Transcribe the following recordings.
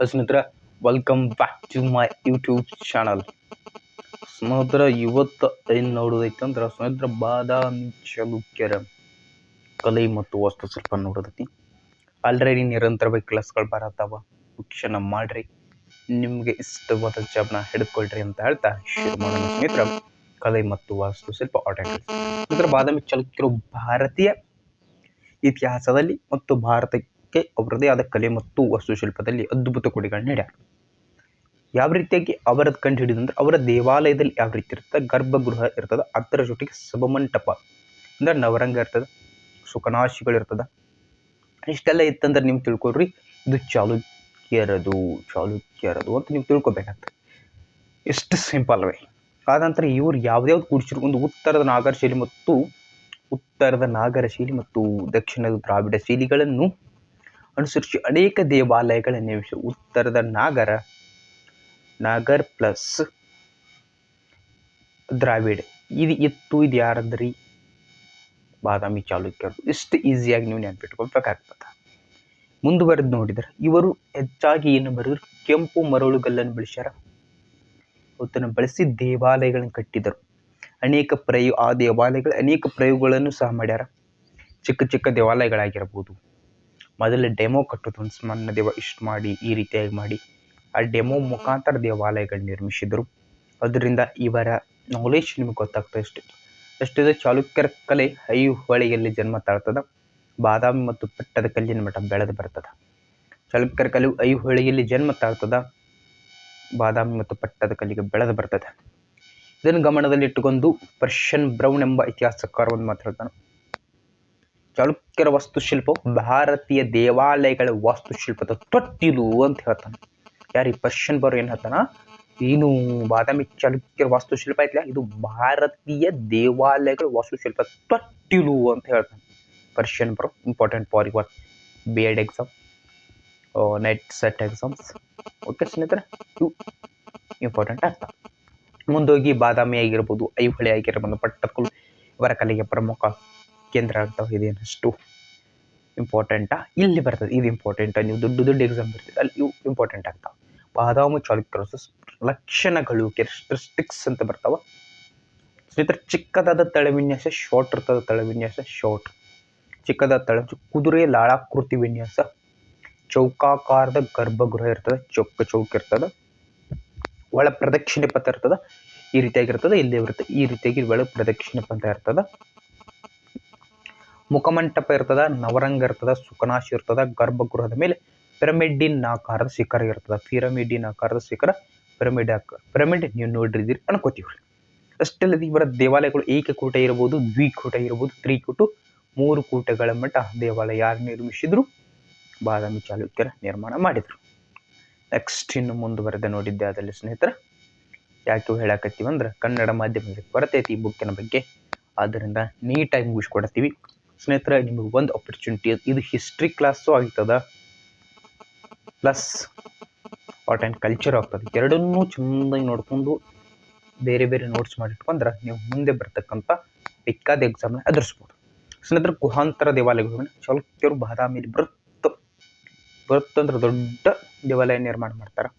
ಸ್ನೇಹಿತರ welcome back to my YouTube channel ಸ್ನೇಹಿತರ, ಇವತ್ತು ಏನು ನೋಡೋದೈತೆ ಅಂದ್ರೆ, ಸ್ನೇಹಿತರ, ಬಾದಾಮಿ ಚಾಲುಕ್ಯರ ಕಲೆ ಮತ್ತು ವಾಸ್ತುಶಿಲ್ಪ ನೋಡೋದೈತಿ. ಆಲ್ರೆಡಿ ನಿರಂತರವಾಗಿ ಕ್ಲಾಸ್ಗಳು ಬರತ್ತಾವ ಶಿಕ್ಷಣ ಮಾಡ್ರಿ. ನಿಮಗೆ ಇಷ್ಟವಾದ ಜಾಬ್ನ ಹಿಡ್ಕೊಳ್ರಿ ಅಂತ ಹೇಳ್ತಾ ಶುರು ಮಾಡೋಣ ಸ್ನೇಹಿತರ, ಕಲೆ ಮತ್ತು ವಾಸ್ತುಶಿಲ್ಪ ಆಟೋಗಳು ಸ್ನೇಹಿತರ, ಬಾದಾಮಿ ಚಾಲುಕ್ಯರು ಭಾರತೀಯ ಇತಿಹಾಸದಲ್ಲಿ ಮತ್ತು ಭಾರತಕ್ಕೆ ಅವರದೇ ಆದ ಕಲೆ ಮತ್ತು ವಾಸ್ತುಶಿಲ್ಪದಲ್ಲಿ ಅದ್ಭುತ ಕೊಡುಗೆಗಳನ್ನ ನೀಡ್ಯಾರ. ಯಾವ ರೀತಿಯಾಗಿ ಅವರದ್ದು ಕಂಡು ಹಿಡಿದಂದ್ರೆ ಅವರ ದೇವಾಲಯದಲ್ಲಿ ಯಾವ ರೀತಿ ಇರ್ತದೆ ಗರ್ಭಗೃಹ ಇರ್ತದೆ ಅದರ ಜೊತೆಗೆ ಸಭಮಂಟಪ ಅಂದ್ರೆ ನವರಂಗ ಇರ್ತದೆ ಸುಖನಾಶಿಗಳಿರ್ತದೆ ಇಷ್ಟೆಲ್ಲ ಇತ್ತಂದ್ರೆ ನೀವು ತಿಳ್ಕೊಳ್ರಿ. ಇದು ಚಾಲುಕ್ಯರದು ಚಾಲುಕ್ಯರದು ಅಂತ ನೀವು ತಿಳ್ಕೊಬೇಕಾಗ್ತದೆ. ಎಷ್ಟು ಸಿಂಪಲ್ ವೇ. ಆದ ನಂತರ ಇವರು ಯಾವ್ದ್ಯಾವ್ದು ಕೂಡಿಸಿರು ಒಂದು ಉತ್ತರದ ನಾಗರ ಶೈಲಿ ಮತ್ತು ಉತ್ತರದ ನಾಗರ ಶೈಲಿ ಮತ್ತು ದಕ್ಷಿಣದ ದ್ರಾವಿಡ ಶೈಲಿಗಳನ್ನು ಅನುಸರಿಸಿ ಅನೇಕ ದೇವಾಲಯಗಳ ನಿರ್ಮಿಸಿ ಉತ್ತರದ ನಾಗರ, ನಾಗರ್ ಪ್ಲಸ್ ದ್ರಾವಿಡ್. ಇದು ಇತ್ತು ಇದು ಯಾರಂದ್ರಿ? ಬಾದಾಮಿ ಚಾಲುಕ್ಯರು. ಇಷ್ಟು ಈಸಿಯಾಗಿ ನೀವು ನೆನ್ಪಿಟ್ಕೊಳ್ಬೇಕಾಗ್ತದೆ ಮುಂದುವರೆದು ನೋಡಿದ್ರೆ, ಇವರು ಹೆಚ್ಚಾಗಿ ಏನು ಬರೆದ್ರು? ಕೆಂಪು ಮರಳುಗಲ್ಲನ್ನು ಬೆಳೆಸ್ಯಾರ. ಅವತ್ತನ್ನು ಬಳಸಿ ದೇವಾಲಯಗಳನ್ನು ಕಟ್ಟಿದರು. ಅನೇಕ ಪ್ರಯೋ, ಆ ದೇವಾಲಯಗಳು ಅನೇಕ ಪ್ರಯೋಗಗಳನ್ನು ಸಹ ಮಾಡ್ಯಾರ. ಚಿಕ್ಕ ಚಿಕ್ಕ ದೇವಾಲಯಗಳಾಗಿರ್ಬೋದು. ಮೊದಲು ಡೆಮೋ ಕಟ್ಟೋದು ಒಂದು ಸಣ್ಣ ದೇವ ಇಷ್ಟು ಮಾಡಿ ಈ ರೀತಿಯಾಗಿ ಮಾಡಿ. ಆ ಡೆಮೋ ಮುಖಾಂತರ ದೇವಾಲಯಗಳು ನಿರ್ಮಿಸಿದರು. ಅದರಿಂದ ಇವರ ನಾಲೆಜ್ ನಿಮಗೆ ಗೊತ್ತಾಗ್ತದೆ ಎಷ್ಟು ಎಷ್ಟಿದೆ ಚಾಲುಕ್ಯರ ಕಲೆ ಐಹೊಳೆಯಲ್ಲಿ ಜನ್ಮ ತಾಳ್ತದ ಬಾದಾಮಿ ಮತ್ತು ಪಟ್ಟದ ಕಲ್ಲಿನ ಮಠ ಬೆಳೆದು ಬರ್ತದೆ. ಚಾಲುಕ್ಯರ ಕಲೆ ಐಹೊಳೆಯಲ್ಲಿ ಜನ್ಮ ತಾಳ್ತದ ಬಾದಾಮಿ ಮತ್ತು ಪಟ್ಟದ ಕಲ್ಲಿಗೆ ಬೆಳೆದು ಬರ್ತದೆ. ಇದನ್ನು ಗಮನದಲ್ಲಿಟ್ಟುಕೊಂಡು ಪರ್ಷನ್ ಬ್ರೌನ್ ಎಂಬ ಇತಿಹಾಸಕಾರ ಒಂದು ಮಾತಾಡ್ತಾನೆ ಚಾಲುಕ್ಯರ ವಾಸ್ತುಶಿಲ್ಪವು ಭಾರತೀಯ ದೇವಾಲಯಗಳ ವಾಸ್ತುಶಿಲ್ಪದ ತೊಟ್ಟಿಲು ಅಂತ ಹೇಳ್ತಾನೆ. ಯಾರು ಈ ಪರ್ಷನ್ ಬರೋ ಏನು ಹೇಳ್ತಾನ? ಏನು ಬಾದಾಮಿ ಚಾಲುಕ್ಯರ ವಾಸ್ತುಶಿಲ್ಪ ಐತಿಲ್ಲ ಇದು ಭಾರತೀಯ ದೇವಾಲಯಗಳ ವಾಸ್ತುಶಿಲ್ಪ ತೊಟ್ಟಿಲು ಅಂತ ಹೇಳ್ತಾನೆ. ಪರ್ಷಿಯನ್ ಬರೋ important for your B Ed exam NET SET exams okay ಸ್ನೇಹಿತರೆ, ಇವು ಇಂಪಾರ್ಟೆಂಟ್ ಆಗ್ತಾವೆ ಮುಂದೋಗಿ ಬಾದಾಮಿ ಆಗಿರ್ಬೋದು ಐಹೊಳೆ ಆಗಿರ್ಬೋದು ಪಟ್ಟದಕಲ್ಲು ಇವರ ಕಲೆಗೆ ಪ್ರಮುಖ ಕೇಂದ್ರ ಆಗ್ತಾವೆ ಇದೇನಷ್ಟು ಇಂಪಾರ್ಟೆಂಟಾ ಇಲ್ಲಿ ಬರ್ತದೆ? ಇದು ಇಂಪಾರ್ಟೆಂಟ್ ನೀವು ದೊಡ್ಡ ದೊಡ್ಡ ಎಕ್ಸಾಮ್ ಬರ್ತದೆ. ಅಲ್ಲಿ ಇವು ಇಂಪಾರ್ಟೆಂಟ್ ಆಗ್ತಾವೆ. ಬಾದಾಮಿ ಚಾಲುಕ್ಯರ ಲಕ್ಷಣಗಳು ಕೆರೆಸ್ಟ್ರಿಸ್ಟಿಕ್ಸ್ ಅಂತ ಬರ್ತಾವ. ಸ್ನೇಹಿತರೆ, ಚಿಕ್ಕದಾದ ತಳವಿನ್ಯಾಸ ಶಾರ್ಟ್ ಇರ್ತದ ತಳವಿನ್ಯಾಸ ಶಾರ್ಟ್ ಚಿಕ್ಕದಾದ ತಳ ಕುದುರೆ ಲಾಳಾಕೃತಿ ವಿನ್ಯಾಸ. ಚೌಕಾಕಾರದ ಗರ್ಭಗೃಹ ಇರ್ತದೆ. ಚೌಕ ಚೌಕ ಇರ್ತದೆ. ಒಳ ಪ್ರದಕ್ಷಿಣೆ ಪಥ ಇರ್ತದ. ಈ ರೀತಿಯಾಗಿರ್ತದೆ, ಇಲ್ಲಿ ಬರುತ್ತೆ. ಈ ರೀತಿಯಾಗಿ ಒಳ ಪ್ರದಕ್ಷಿಣೆ ಪಥ ಇರ್ತದ. ಮುಖಮಂಟಪ ಇರ್ತದ, ನವರಂಗ ಇರ್ತದ ಸುಖನಾಶ ಇರ್ತದ, ಗರ್ಭಗೃಹದ ಮೇಲೆ ಪಿರಮಿಡ್ಡಿನ ಆಕಾರದ ಶಿಖರ ಇರ್ತದ. ಪಿರಮಿಡ್ಡಿನ ಆಕಾರದ ಶಿಖರ ಪಿರಮಿಡ್ ಪಿರಮಿಡ್ ನೀವು ನೋಡಿರಿದ್ದೀರಿ ಅನ್ಕೋತೀವ್ರಿ ಅಷ್ಟಲ್ಲದೆ ಇವರ ದೇವಾಲಯಗಳು ಏಕಕೂಟ ಇರ್ಬೋದು? ದ್ವಿಕೂಟ ಇರ್ಬೋದು, ತ್ರಿಕೂಟು, ಮೂರು ಕೂಟಗಳ ಮಠ ದೇವಾಲಯ ಯಾರು ನಿರ್ಮಿಸಿದ್ರು? ಬಾದಾಮಿ ಚಾಲುಕ್ಯರ ನಿರ್ಮಾಣ ಮಾಡಿದರು. ನೆಕ್ಸ್ಟ್ ಇನ್ನು ಮುಂದುವರೆದ ನೋಡಿದ್ದೆ ಅದರಲ್ಲಿ ಸ್ನೇಹಿತರ, ಯಾಕೆ ಹೇಳಕತ್ತೀವಂದ್ರೆ ಕನ್ನಡ ಮಾಧ್ಯಮದಲ್ಲಿ ಬರ್ತೈತಿ ಈ ಬುಕ್ಕಿನ ಬಗ್ಗೆ. ಆದ್ದರಿಂದ ನೀಟಾಗಿ ಮುಗಿಸ್ಕೊಡ್ತೀವಿ. ಸ್ನೇಹಿತರೆ, ನಿಮಗೆ ಒಂದು ಆಪರ್ಚುನಿಟಿ ಇದು ಹಿಸ್ಟ್ರಿ ಕ್ಲಾಸು ಆಗ್ತದ? ಪ್ಲಸ್ ಆರ್ಟ್ ಆ್ಯಂಡ್ ಕಲ್ಚರ್ ಆಗ್ತದೆ. ಎರಡನ್ನೂ ಚೆಂದಾಗಿ ನೋಡ್ಕೊಂಡು ಬೇರೆ ಬೇರೆ ನೋಟ್ಸ್ ಮಾಡಿಟ್ಕೊಂಡ್ರೆ ನೀವು ಮುಂದೆ ಬರ್ತಕ್ಕಂಥ ಬೇಕಾದ ಎಕ್ಸಾಮ್ನ ಎದುರಿಸ್ಬೋದು. ಸ್ನೇಹಿತರೆ, ಗುಹಾಂತರ ದೇವಾಲಯಗಳು ಚಾಲುಕ್ಯರು ಬಾದಾಮಿಲಿ ಬೃತ್ ಬೃತ್ ಅಂದ್ರೆ ದೊಡ್ಡ ದೇವಾಲಯ ನಿರ್ಮಾಣ ಮಾಡ್ತಾರೆ.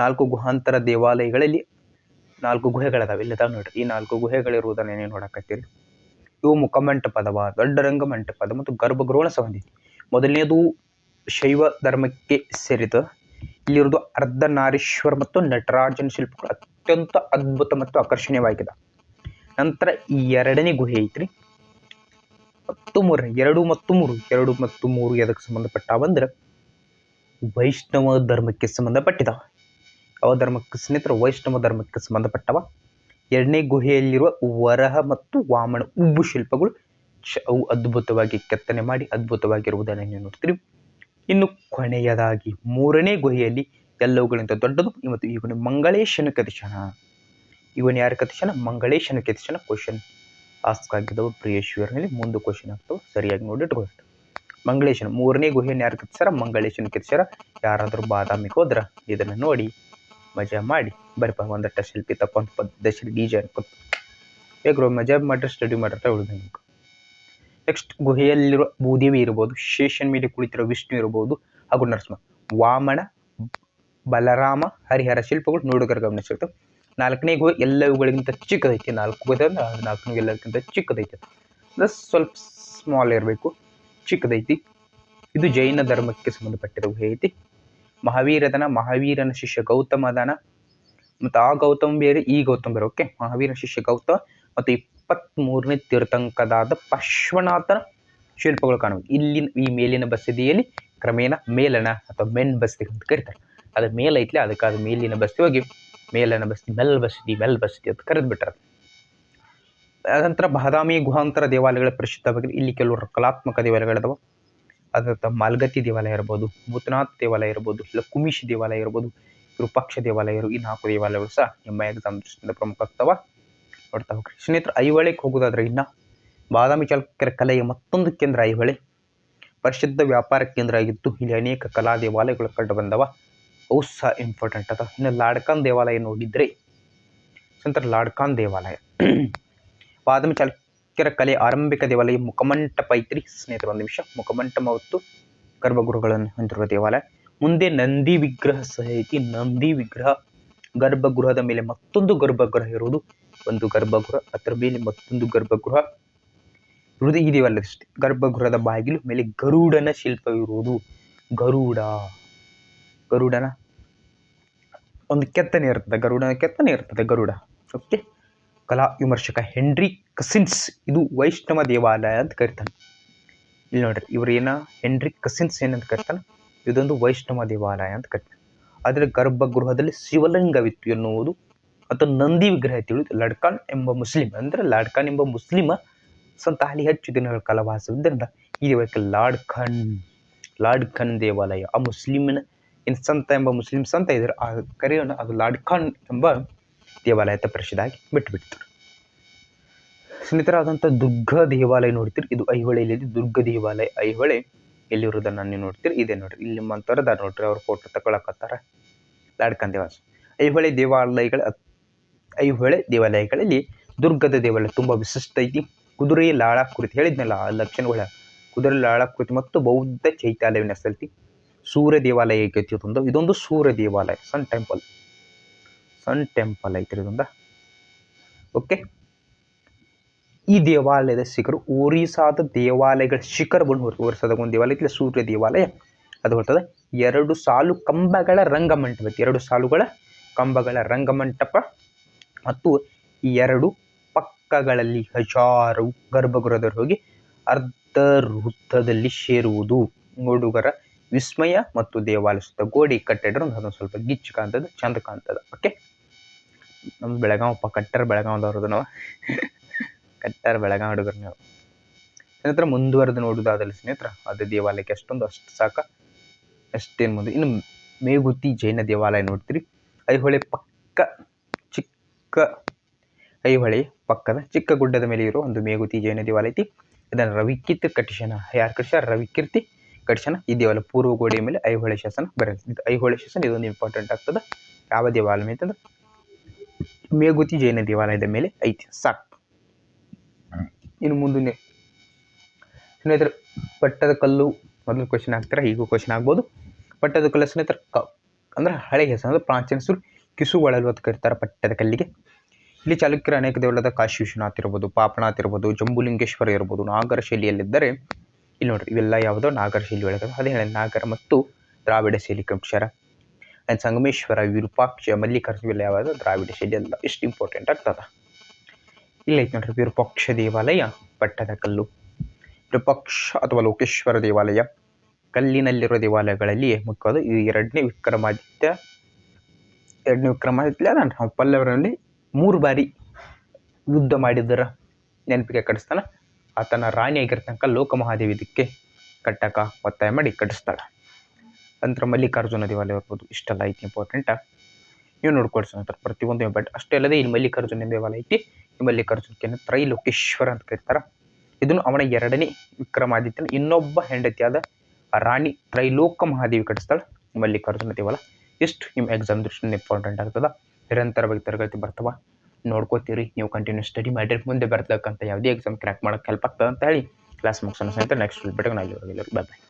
ನಾಲ್ಕು ಗುಹಾಂತರ ದೇವಾಲಯಗಳಲ್ಲಿ ನಾಲ್ಕು ಗುಹೆಗಳದಾವೆ. ಇಲ್ಲದಾವ ನೋಡ್ರಿ, ಈ ನಾಲ್ಕು ಗುಹೆಗಳಿರುವುದನ್ನು ನೀವು ನೋಡಕತ್ತೀರಿ. ಇವು ಮುಖಮಂಟಪದವ ದೊಡ್ಡ ರಂಗ ಮಂಟಪದ ಮತ್ತು ಗರ್ಭಗೃಹನ ಸಂಬಂಧಿ. ಮೊದಲನೇದು ಶೈವ ಧರ್ಮಕ್ಕೆ ಸೇರಿದ. ಇಲ್ಲಿರುವುದು ಅರ್ಧನಾರೀಶ್ವರ ಮತ್ತು ನಟರಾಜನ ಶಿಲ್ಪಗಳು ಅತ್ಯಂತ ಅದ್ಭುತ ಮತ್ತು ಆಕರ್ಷಣೀಯವಾಗಿದೆ. ನಂತರ ಈ ಎರಡನೇ ಗುಹೆ ಐತ್ರಿ. ಮತ್ತು ಮೂರ, ಎರಡು ಮತ್ತು ಮೂರು, ಎರಡು ಮತ್ತು ಮೂರು ಎದಕ್ಕೆ ಸಂಬಂಧಪಟ್ಟವಂದ್ರೆ ವೈಷ್ಣವ ಧರ್ಮಕ್ಕೆ ಸಂಬಂಧಪಟ್ಟಿದ. ಯಾವ ಧರ್ಮಕ್ಕೆ ಸ್ನೇಹಿತರು ವೈಷ್ಣವ ಧರ್ಮಕ್ಕೆ ಸಂಬಂಧಪಟ್ಟವ? ಎರಡನೇ ಗುಹೆಯಲ್ಲಿರುವ ವರಹ ಮತ್ತು ವಾಮನ ಉಬ್ಬು ಶಿಲ್ಪಗಳು ಅವು ಅದ್ಭುತವಾಗಿ ಕೆತ್ತನೆ ಮಾಡಿ ಅದ್ಭುತವಾಗಿರುವುದನ್ನು ನೀವು ನೋಡ್ತೀರಿ. ಇನ್ನು ಕೊನೆಯದಾಗಿ ಮೂರನೇ ಗುಹೆಯಲ್ಲಿ ಎಲ್ಲವುಗಳಿಂದ ದೊಡ್ಡದು ಇವತ್ತು ಇವನು ಮಂಗಳೇಶನ ಕತಿಶನ. ಇವನು ಯಾರ ಕತಿಶನ? ಮಂಗಳೇಶನ ಕತಿಶನ ಕ್ವಶನ್ ಆಸ್ಕ್ ಆಗಿದ್ದವು ಪ್ರಿಯೇಶ್ವರನಲ್ಲಿ ಮುಂದೆ ಕ್ವಶನ್ ಆಗ್ತವೆ, ಸರಿಯಾಗಿ ನೋಡಿ ಇಟ್ಕೊಳ್ತಾರೆ ಮಂಗಳೇಶನ ಮೂರನೇ ಗುಹೆಯನ್ನು ಯಾರು ಕತ್ತಿಸ್ಯಾರ ಮಂಗಳೇಶನ ಕೆತ್ತಿಸ್ಯಾರ ಯಾರಾದರೂ ಬಾದಾಮಿಗೆ ಹೋದ್ರೆ ಇದನ್ನು ನೋಡಿ. ಮಜಾ ಮಾಡಿ. ಬರಪ್ಪ ಒಂದಟ್ಟ ಶಿಲ್ಪಿ ತಕೊಂಡು ಪದ್ಧತಿ ಡಿ ಜೆ ಅನ್ಕೊತ ಹೇಗ್ರೋ ಮಜಾ ಮಾಡ್ರೆ ಸ್ಟಡಿ ಮಾಡ್ರೆ ಉಳಿದ ನೆಕ್ಸ್ಟ್ ಗುಹೆಯಲ್ಲಿರುವ ಭೂದೇವಿ ಇರ್ಬೋದು, ಶೇಷನ್ ಮೇಲೆ ಕುಳಿತಿರೋ ವಿಷ್ಣು ಇರ್ಬೋದು, ಹಾಗೂ ನರಸಿಂಹ. ವಾಮನ ಬಲರಾಮ, ಹರಿಹರ ಶಿಲ್ಪಗಳು ನೋಡುಗರ ಗಮನ ನಾಲ್ಕನೇ ಗುಹೆ ಎಲ್ಲವುಗಳಿಗಿಂತ ಚಿಕ್ಕದೈತಿ. ನಾಲ್ಕು ಗುಹೆ ಅಂದ್ರೆ ನಾಲ್ಕನೂ ನಾಲ್ಕು ಎಲ್ಲಕ್ಕಿಂತ ಚಿಕ್ಕದೈತಿ. ಅಂದ್ರೆ ಸ್ವಲ್ಪ ಸ್ಮಾಲ್ ಇರಬೇಕು, ಚಿಕ್ಕದೈತಿ. ಇದು ಜೈನ ಧರ್ಮಕ್ಕೆ ಸಂಬಂಧಪಟ್ಟಿರುವ ಗುಹೆ ಐತಿ. ಮಹಾವೀರದನ, ಮಹಾವೀರನ ಶಿಷ್ಯ ಗೌತಮದನ ಮತ್ತು ಆ ಗೌತಮ ಬೇರೆ ಈ ಗೌತಮ ಬೇರೆ ಓಕೆ ಮಹಾವೀರನ ಶಿಷ್ಯ ಗೌತಮ ಮತ್ತು ಇಪ್ಪತ್ತ್ಮೂರನೇ ತೀರ್ಥಂಕದಾದ ಪಶ್ವನಾಥನ ಶಿಲ್ಪಗಳು ಕಾಣುವು ಇಲ್ಲಿನ, ಈ ಮೇಲಿನ ಬಸದಿಯಲ್ಲಿ ಕ್ರಮೇಣ ಮೇಲನ ಅಥವಾ ಮೆನ್ ಬಸದಿ ಅಂತ ಕರಿತಾರೆ. ಅದು ಮೇಲೈತ್ಲೆ ಅದಕ್ಕೆ ಅದು ಮೇಲಿನ ಬಸದಿ ಹೋಗಿ ಮೇಲನ ಬಸದಿ ಮೆಲ್ ಬಸದಿ ಮೆಲ್ ಬಸದಿ ಅಂತ ಕರೆದು ಬಿಟ್ಟಾರೆ ಅದಂತರ ಬಾದಾಮಿ ಗುಹಾಂತರ ದೇವಾಲಯಗಳ ಪ್ರಸಿದ್ಧವಾಗಿದೆ ಇಲ್ಲಿ ಕೆಲವು ಕಲಾತ್ಮಕ ದೇವಾಲಯಗಳಿದಾವೆ. ಅದಂತ ಮಾಲ್ಗತಿ ದೇವಾಲಯ ಇರ್ಬೋದು, ಭೂತನಾಥ್ ದೇವಾಲಯ ಇರ್ಬೋದು ಇಲ್ಲ ಕುಮಿಶ್ ದೇವಾಲಯ ಇರ್ಬೋದು, ವಿರೂಪಾಕ್ಷ ದೇವಾಲಯ ಇರು ಈ ನಾಲ್ಕು ದೇವಾಲಯಗಳು ಸಹ ನಿಮ್ಮ ಎಕ್ಸಾಮ್ ದೃಷ್ಟಿಯಿಂದ ಪ್ರಮುಖ ಆಗ್ತಾವ. ನೋಡ್ತಾ ಹೋಗ್ರಿ. ಸ್ನೇಹಿತರೆ ಐಹೊಳೆಗೆ ಹೋಗೋದಾದ್ರೆ ಇನ್ನು ಬಾದಾಮಿ ಚಾಲುಕ್ಯರ ಕಲೆಯ ಮತ್ತೊಂದು ಕೇಂದ್ರ ಐಹೊಳೆ. ಪ್ರಸಿದ್ಧ ವ್ಯಾಪಾರ ಕೇಂದ್ರ ಆಗಿತ್ತು ಇಲ್ಲಿ ಅನೇಕ ಕಲಾ ದೇವಾಲಯಗಳು ಕಂಡು ಬಂದವ. ಅವು ಸಹ ಇಂಪಾರ್ಟೆಂಟ್ ಅದ. ಇನ್ನು ಲಾಡ್ಕಾನ್ ದೇವಾಲಯ ನೋಡಿದ್ರೆ ಸ್ನೇಹಿತರೆ, ಲಾಡ್ಕಾನ್ ದೇವಾಲಯ. ಬಾದಾಮಿ ಚಾಲುಕ್ಯರ ಕಲೆ ಆರಂಭಿಕ ದೇವಾಲಯ ಮುಖಮಂಟಪ ಐತ್ರಿ. ಸ್ನೇಹಿತರೆ, ಒಂದು ನಿಮಿಷ. ಮುಖಮಂಟಪ ಮತ್ತು ಗರ್ಭಗೃಹಗಳನ್ನು ಹೊಂದಿರುವ ದೇವಾಲಯ. ಮುಂದೆ ನಂದಿ ವಿಗ್ರಹ ಸಹ ಐತಿ. ನಂದಿ ವಿಗ್ರಹ ಗರ್ಭಗೃಹದ ಮೇಲೆ ಮತ್ತೊಂದು ಗರ್ಭಗೃಹ ಇರುವುದು. ಒಂದು ಗರ್ಭಗೃಹ, ಅದರ ಮೇಲೆ ಮತ್ತೊಂದು ಗರ್ಭಗೃಹ ಇರುವುದು ಈ ದೇವಾಲಯ ಗರ್ಭಗೃಹದ ಬಾಗಿಲು ಮೇಲೆ ಗರುಡನ ಶಿಲ್ಪವಿರುವುದು. ಗರುಡ, ಗರುಡನ ಒಂದು ಕೆತ್ತನೆ ಇರ್ತದೆ. ಗರುಡನ ಕೆತ್ತನೆ ಇರ್ತದೆ, ಗರುಡ. ಓಕೆ ಕಲಾ ವಿಮರ್ಶಕ ಹೆನ್ರಿ ಕಸಿನ್ಸ್. ಇದು ವೈಷ್ಣವ ದೇವಾಲಯ ಅಂತ ಕರಿತಾನೆ. ಇಲ್ಲಿ ನೋಡ್ರಿ, ಇವ್ರು ಏನ? ಹೆನ್ರಿ ಕಸಿನ್ಸ್ ಏನಂತ ಕರಿತಾನೆ? ಇದೊಂದು ವೈಷ್ಣವ ದೇವಾಲಯ ಅಂತ ಕರಿತಾನೆ. ಅದರ ಗರ್ಭಗೃಹದಲ್ಲಿ ಶಿವಲಿಂಗವಿತ್ತು ಎನ್ನುವುದು ಅಥವಾ ನಂದಿ ವಿಗ್ರಹ ತಿಳಿದು ಲಡ್ಕಾನ್ ಎಂಬ ಮುಸ್ಲಿಂ ಅಂದರೆ ಲಾಡ್ಕಾನ್ ಎಂಬ ಮುಸ್ಲಿಮ ಸಂತ ಅಲ್ಲಿ ಹೆಚ್ಚು ದಿನಗಳ ಕಾಲ ವಾಸವಿದ್ದರಿಂದ ಈ ದೇವಾಲಯಕ್ಕೆ ಲಾರ್ಡ್ ಲಾಡ್ಖನ್ ಲಾರ್ಡ್ ಖಾನ್ ದೇವಾಲಯ. ಆ ಮುಸ್ಲಿಮಿನ, ಏನು ಸಂತ ಎಂಬ ಮುಸ್ಲಿಂ ಸಂತ ಇದ್ದಾರೆ ಆ ಕರೆಯೋಣ. ಅದು ಲಾರ್ಡ್ ಖಾನ್ ಎಂಬ ದೇವಾಲಯ ಪ್ರಸಿದ್ಧಾಗಿ ಬಿಟ್ಟುಬಿಡ್ತಾರೆ ಸ್ನೇಹಿತರಾದಂಥ ದುರ್ಗ ದೇವಾಲಯ ನೋಡ್ತೀರಿ, ಇದು ಐಹೊಳೆಯಲ್ಲಿ ದುರ್ಗ ದೇವಾಲಯ, ಐಹೊಳೆ ಎಲ್ಲಿರೋದನ್ನ ನೀವು ನೋಡ್ತೀರಿ, ಇದೆ ನೋಡ್ರಿ. ಇಲ್ಲಿ ಅದಾರ ನೋಡ್ರಿ, ಅವ್ರ ಫೋಟೋ ತಗೊಳಕತ್ತಾರ. ಲಾಡ್ಕನ್ ದೇವಾಸ. ಐಹೊಳೆ ದೇವಾಲಯಗಳ, ಐಹೊಳೆ ದೇವಾಲಯಗಳಲ್ಲಿ ದುರ್ಗದ ದೇವಾಲಯ ತುಂಬ ವಿಶಿಷ್ಟ ಐತಿ. ಕುದುರೆ, ಲಾಳಾಕೃತಿ, ಹೇಳಿದ್ನಲ್ಲ, ಆ ಲಕ್ಷಣಗಳ ಕುದುರೆ ಲಾಳ ಕೃತಿ ಮತ್ತು ಬೌದ್ಧ ಚೈತ್ಯಾಲಯವಿನ ಸಲತಿ. ಸೂರ್ಯ ದೇವಾಲಯ ಇದೊಂದು ಸೂರ್ಯ ದೇವಾಲಯ, ಸನ್ ಟೆಂಪಲ್. ಸನ್ ಟೆಂಪಲ್ ಐತ್ರಿ ಇದೊಂದ. ಓಕೆ? ಈ ದೇವಾಲಯದ ಶಿಖರು ಒರಿಸ್ಸಾದ ದೇವಾಲಯಗಳ ಶಿಖರ ಬಂದು ಹೊರತು ಒರಿಸಾದ ಒಂದು ದೇವಾಲಯ ಐತಿ ಸೂರ್ಯ ದೇವಾಲಯ. ಅದು ಬರ್ತದೆ ಎರಡು ಸಾಲು ಕಂಬಗಳ ರಂಗಮಂಟಪ ಎರಡು ಸಾಲುಗಳ ಕಂಬಗಳ ರಂಗಮಂಟಪ ಮತ್ತು ಎರಡು ಪಕ್ಕಗಳಲ್ಲಿ ಹಜಾರು ಗರ್ಭಗೃಹದವರು ಹೋಗಿ ಅರ್ಧ ವೃತ್ತದಲ್ಲಿ ಸೇರುವುದು. ನೋಡುಗರ ವಿಸ್ಮಯ ಮತ್ತು ದೇವಾಲಯ ಸುತ್ತ ಗೋಡೆ ಕಟ್ಟಡ ಅದೊಂದು ಸ್ವಲ್ಪ ಗಿಚ್ಚು ಕಾಣ್ತದೆ ಚಂದ ಕಾಣ್ತದೆ ಓಕೆ? ನಮ್ಮ ಬೆಳಗಾವಪ್ಪ ಕಟ್ಟರ್ ಬೆಳಗಾವದವ್ರದ್ದು ನಾವು. ಕಟ್ಟರ್ ಬೆಳಗಾವಿ ಹುಡುಗರು ನಾವು. ಸ್ನೇಹಿತರ, ಮುಂದುವರೆದು ನೋಡುವುದಾದಲ್ಲಿ ಸ್ನೇಹಿತರ, ಅದು ದೇವಾಲಯಕ್ಕೆ ಅಷ್ಟೊಂದು ಅಷ್ಟು ಸಾಕ. ಅಷ್ಟೇನು ಮುಂದೆ, ಇನ್ನು ಮೇಗುತಿ ಜೈನ ದೇವಾಲಯ ನೋಡ್ತೀರಿ. ಐಹೊಳೆ ಪಕ್ಕ ಚಿಕ್ಕ, ಐಹೊಳೆ ಪಕ್ಕದ ಚಿಕ್ಕ ಗುಡ್ಡದ ಮೇಲೆ ಇರೋ ಒಂದು ಮೇಗುತಿ ಜೈನ ದೇವಾಲಯ ಐತಿ. ಇದನ್ನು ರವಿಕೀರ್ತಿ ಕಟಿಶನ, ಯಾರು ಕೃಷ್ಣ ರವಿಕೀರ್ತಿ ಕಟಿಶನ. ಈ ದೇವಾಲಯ ಪೂರ್ವ ಗೋಡೆಯ ಮೇಲೆ ಐಹೊಳೆ ಶಾಸನ ಬರಲಿ ಐಹೊಳೆ ಶಾಸನ ಇದೊಂದು ಇಂಪಾರ್ಟೆಂಟ್ ಆಗ್ತದೆ. ಯಾವ ದೇವಾಲಯ ಅಂತಂದ್ರೆ ಮೇಗುತಿ ಜೈನ ದೇವಾಲಯದ ಮೇಲೆ ಐತಿ. ಸಾಕು. ಇನ್ನು ಮುಂದೆ ಸ್ನೇಹಿತರೆ ಪಟ್ಟದ ಕಲ್ಲು ಮೊದಲು ಕ್ವಶನ್ ಆಗ್ತಾರೆ ಈಗೂ ಕ್ವಶನ್ ಆಗ್ಬೋದು ಪಟ್ಟದ ಕಲ್ಲು ಸ್ನೇಹಿತರೆ ಕ ಅಂದ್ರೆ ಹಳೆ ಹೆಸರು ಅಂದರೆ ಪ್ರಾಚೀನ ಕಿಸು ಕಿಸುಗೊಳಲು ಅಂತ ಕರೀತಾರೆ ಪಟ್ಟದ ಕಲ್ಲಿಗೆ. ಇಲ್ಲಿ ಚಾಲುಕ್ಯರ ಅನೇಕ ದೇವಳದ ಕಾಶಿ ವಿಶ್ವನಾಥ್ ಇರ್ಬೋದು ಪಾಪನಾಥ್ ಇರ್ಬೋದು ಜಂಬುಲಿಂಗೇಶ್ವರ ಇರ್ಬೋದು ನಾಗರ ಶೈಲಿಯಲ್ಲಿದ್ದರೆ ಇಲ್ಲಿ ನೋಡ್ರಿ ಇವೆಲ್ಲ ಯಾವುದೋ ನಾಗರ ಶೈಲಿ ಒಳಗೆ ಅದೇ ಹೇಳಿ ನಾಗರ ಮತ್ತು ದ್ರಾವಿಡ ಶೈಲಿ ಕಂಕ್ಷರ ಆ್ಯಂಡ್ ಸಂಗಮೇಶ್ವರ ವಿರೂಪಾಕ್ಷ ಮಲ್ಲಿಕಾರ್ಜುನ ಇವೆಲ್ಲ ಯಾವುದು ದ್ರಾವಿಡ ಶೈಲಿ ಎಲ್ಲ ಇಷ್ಟು ಇಂಪಾರ್ಟೆಂಟ್ ಆಗ್ತದೆ. ಇಲ್ಲ ಐತೆ ನೋಡ್ರಿ ವಿರೂಪಾಕ್ಷ ದೇವಾಲಯ, ಪಟ್ಟದ ಕಲ್ಲು. ವಿರೂಪಾಕ್ಷ ಅಥವಾ ಲೋಕೇಶ್ವರ ದೇವಾಲಯ. ಕಲ್ಲಿನಲ್ಲಿರುವ ದೇವಾಲಯಗಳಲ್ಲಿ ಮುಖ್ಯವಾದ ಈ ಎರಡನೇ ವಿಕ್ರಮಾದಿತ್ಯ ಎರಡನೇ ವಿಕ್ರಮಾದಿತ್ಯ ನಾವು ಪಲ್ಲವರಲ್ಲಿ ಮೂರು ಬಾರಿ ಯುದ್ಧ ಮಾಡಿದ್ದರ ನೆನಪಿಗೆ ಕಟ್ಟಿಸ್ತಾನೆ ಆತನ ರಾಣಿಯಾಗಿರ್ತಂಕ ಲೋಕಮಹಾದೇವಿ ಇದಕ್ಕೆ ಕಟ್ಟಕ ಒತ್ತಾಯ ಮಾಡಿ ಕಟ್ಟಿಸ್ತಾಳೆ ನಂತರ ಮಲ್ಲಿಕಾರ್ಜುನ ದೇವಾಲಯ ಇರ್ಬೋದು ಇಷ್ಟೆಲ್ಲ ಐತಿ ಇಂಪಾರ್ಟೆಂಟ ನೀವು ನೋಡ್ಕೊಳ್ಸಿ ನಂತರ ಪ್ರತಿಯೊಂದು ಬಟ್ ಅಷ್ಟೇ ಅಲ್ಲದೆ ಇಲ್ಲಿ ಮಲ್ಲಿಕಾರ್ಜುನ ದೇವಾಲಯ ಐತಿ. ಈ ಮಲ್ಲಿಕಾರ್ಜುನಕ್ಕೆ ತ್ರೈಲೋಕೇಶ್ವರ ಅಂತ ಕರೀತಾರೆ ಇದನ್ನು ಅವನ ಎರಡನೇ ವಿಕ್ರಮಾದಿತ್ಯನ ಇನ್ನೊಬ್ಬ ಹೆಂಡತಿಯಾದ ರಾಣಿ ತ್ರೈಲೋಕ ಮಹಾದೇವಿ ಕಟ್ಟಿಸ್ತಾಳೆ. ಮಲ್ಲಿಕಾರ್ಜುನ ದೇವಾಲಯ. ಇಷ್ಟು ನಿಮ್ಮ ಎಕ್ಸಾಮ್ ದೃಷ್ಟಿಯಿಂದ ಇಂಪಾರ್ಟೆಂಟ್ ಆಗ್ತದೆ. ನಿರಂತರವಾಗಿ ತರಗತಿ ಬರ್ತವ. ನೋಡ್ಕೋತೀರಿ. ನೀವು ಕಂಟಿನ್ಯೂ ಸ್ಟಡಿ ಮಾಡಿರಿ. ಮುಂದೆ ಬರ್ತಕ್ಕಂಥ ಯಾವುದೇ ಎಕ್ಸಾಮ್ ಕ್ರ್ಯಾಕ್ ಮಾಡೋಕ್ಕೆ ಹೆಲ್ಪ್ ಆಗ್ತದೆ ಅಂತ ಹೇಳಿ ಕ್ಲಾಸ್ ಮುಗಿಸೋಣ ಸಹಿತ ನೆಕ್ಸ್ಟ್ ಬಿಟ್ಟು ನಾನು ಬಾಯ್ ಬಾಯ್